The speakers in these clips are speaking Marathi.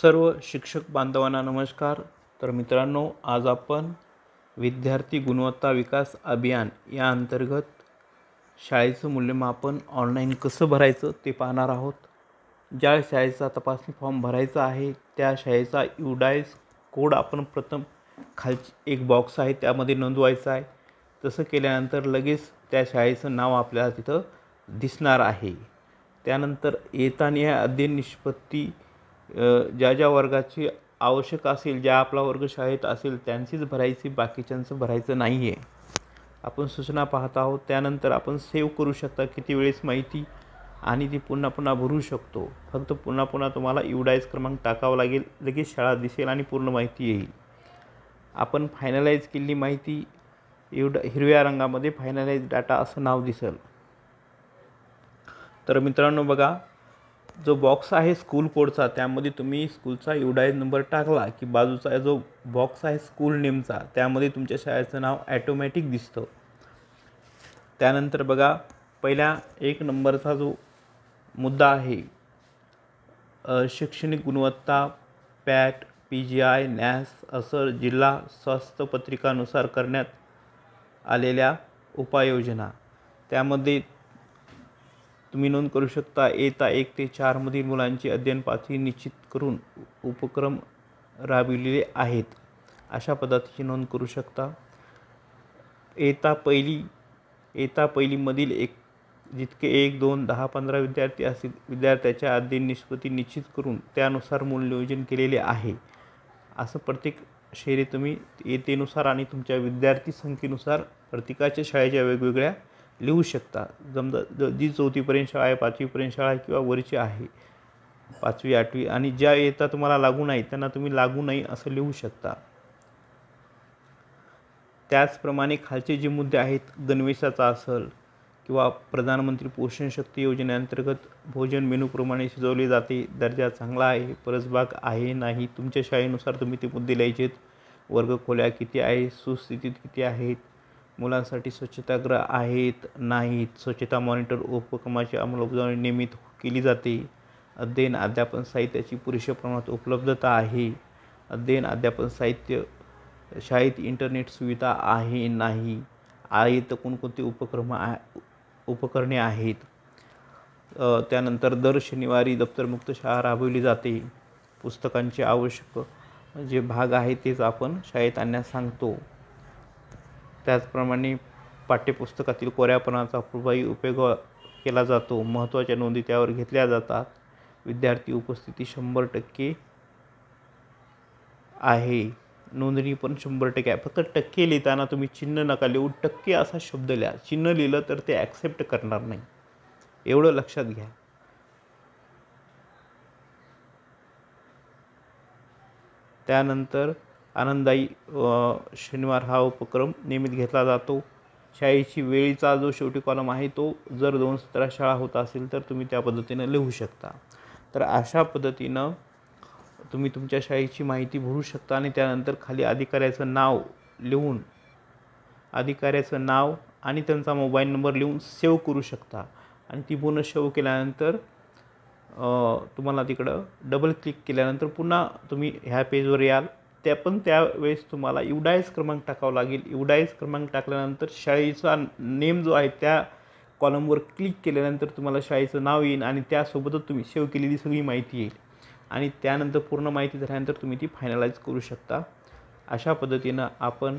सर्व शिक्षक बांधवांना नमस्कार. तर मित्रांनो आज आपण विद्यार्थी गुणवत्ता विकास अभियान या अंतर्गत शाळेचं मूल्यमापन ऑनलाईन कसं भरायचं ते पाहणार आहोत. ज्या शाळेचा तपासणी फॉर्म भरायचा आहे त्या शाळेचा युडायस कोड आपण प्रथम खालची एक बॉक्स आहे त्यामध्ये नोंदवायचा आहे. तसं केल्यानंतर लगेच त्या शाळेचं नाव आपल्याला तिथं दिसणार आहे. त्यानंतर येताना अध्ययन निष्पत्ती ज्या ज्या वर्गाची आवश्यक असेल ज्या आपला वर्ग शाळेत असेल त्यांचीच भरायची बाकीच्यांचं भरायचं नाही आहे आपण सूचना पाहत आहोत त्यानंतर आपण सेव्ह करू शकता किती वेळेस माहिती आणि ती पुन्हा पुन्हा भरू शकतो. फक्त पुन्हा पुन्हा तुम्हाला युडाईज क्रमांक टाकावा लागेल लगेच शाळा दिसेल आणि पूर्ण माहिती येईल. आपण फायनलाईज केलेली माहिती युडा हिरव्या रंगामध्ये फायनलाईज डाटा असं नाव दिसेल. तर मित्रांनो बघा जो बॉक्स आहे स्कूल कोडचा त्यामध्ये तुम्ही स्कूलचा युडाईज नंबर टाकला की बाजूचा जो बॉक्स आहे स्कूल नेमचा त्यामध्ये तुमच्या शाळेचं नाव ॲटोमॅटिक दिसतं. त्यानंतर बघा पहिल्या एक नंबरचा जो मुद्दा आहे शैक्षणिक गुणवत्ता PAT P G I NAS असं जिल्हा स्वास्थ्य पत्रिकानुसार करण्यात आलेल्या उपाययोजना. त्यामध्ये तुम्ही नोंद करू शकता. येता एक ते चारमधील मुलांची अध्ययन पातळी निश्चित करून उपक्रम राबविलेले आहेत. अशा पद्धतीची नोंद करू शकता. येता पहिली येता पहिलीमधील एक जितके एक दोन दहा पंधरा विद्यार्थी असतील विद्यार्थ्याच्या अध्ययन निष्पत्ती निश्चित करून त्यानुसार मूल नियोजन केलेले आहे. असं प्रत्येक शेरी तुम्ही येतेनुसार आणि तुमच्या विद्यार्थी संख्येनुसार प्रत्येकाच्या शाळेच्या वेगवेगळ्या लिहू शकता. समजा जी चौथीपर्यंत शाळा आहे पाचवीपर्यंत शाळा आहे किंवा वरची आहे पाचवी आठवी आणि ज्या येता तुम्हाला लागू नाही त्यांना तुम्ही लागू नाही असं लिहू शकता. त्याचप्रमाणे खालचे जे मुद्दे आहेत गणवेशाचा असेल किंवा प्रधानमंत्री पोषण शक्ती योजनेअंतर्गत भोजन मेनूप्रमाणे शिजवले जाते दर्जा चांगला आहे परसबाग आहे नाही तुमच्या शाळेनुसार तुम्ही ते मुद्दे लिहायचेत. वर्ग खोल्या किती आहे सुस्थितीत किती आहेत मुलांसाठी स्वच्छतागृह आहेत नाहीत. स्वच्छता मॉनिटर उपक्रमाची अंमलबजावणी नियमित केली जाते. अध्ययन अध्यापन साहित्याची पुरेशा प्रमाणात उपलब्धता आहे. अध्ययन अध्यापन साहित्य शाळेत इंटरनेट सुविधा आहे नाही. आहे तर कोणकोणते उपक्रम आहे उपकरणे आहेत? त्यानंतर दर शनिवारी दप्तरमुक्त शाळा राबवली जाते. पुस्तकांचे आवश्यक जे भाग आहे तेच आपण शाळेत आणण्यास सांगतो. त्याचप्रमाणे पाठ्यपुस्तकातील कोऱ्यापणाचा प्रभावी उपयोग केला जातो. महत्त्वाच्या नोंदी त्यावर घेतल्या जातात. विद्यार्थी उपस्थिती शंभर टक्के आहे. नोंदणी पण शंभर टक्के आहे. फक्त टक्के लिहिताना तुम्ही चिन्ह नका लिहू. टक्के असा शब्द लिहा. चिन्ह लिहिलं तर ते ॲक्सेप्ट करणार नाही. एवढं लक्षात घ्या. त्यानंतर आनंददायी शनिवार हा उपक्रम नियमित घेतला जातो. शाळेची वेळीचा जो शेवटी कॉलम आहे तो जर दोन सतरा शाळा होत असेल तर तुम्ही त्या पद्धतीनं लिहू शकता. तर अशा पद्धतीनं तुम्ही तुमच्या शाळेची माहिती भरू शकता आणि त्यानंतर खाली अधिकाऱ्याचं नाव लिहून अधिकाऱ्याचं नाव आणि त्यांचा मोबाईल नंबर लिहून सेव्ह करू शकता. आणि ती पूर्ण सेव्ह केल्यानंतर तुम्हाला तिकडं डबल क्लिक केल्यानंतर पुन्हा तुम्ही ह्या पेजवर याल. त्या पण त्यावेळेस तुम्हाला युडाईज क्रमांक टाकावा लागेल. युडाईज क्रमांक टाकल्यानंतर शाळेचा नेम जो आहे त्या कॉलमवर क्लिक केल्यानंतर तुम्हाला शाळेचं नाव येईल आणि त्यासोबतच तुम्ही सेव्ह केलेली सगळी माहिती येईल. आणि त्यानंतर पूर्ण माहिती झाल्यानंतर तुम्ही ती फायनलाइज करू शकता. अशा पद्धतीनं आपण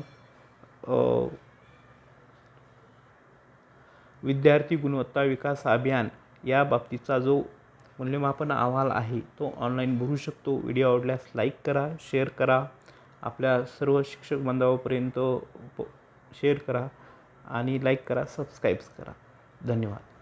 विद्यार्थी गुणवत्ता विकास अभियान या बाबतीचा जो मूल्यमापन अहवाल आहे तो ऑनलाईन भरू शकतो. व्हिडिओ आवडल्यास लाईक करा शेअर करा. आपल्या सर्व शिक्षक बांधवापर्यंत प शेअर करा आणि लाईक करा सबस्क्राईब्स करा. धन्यवाद.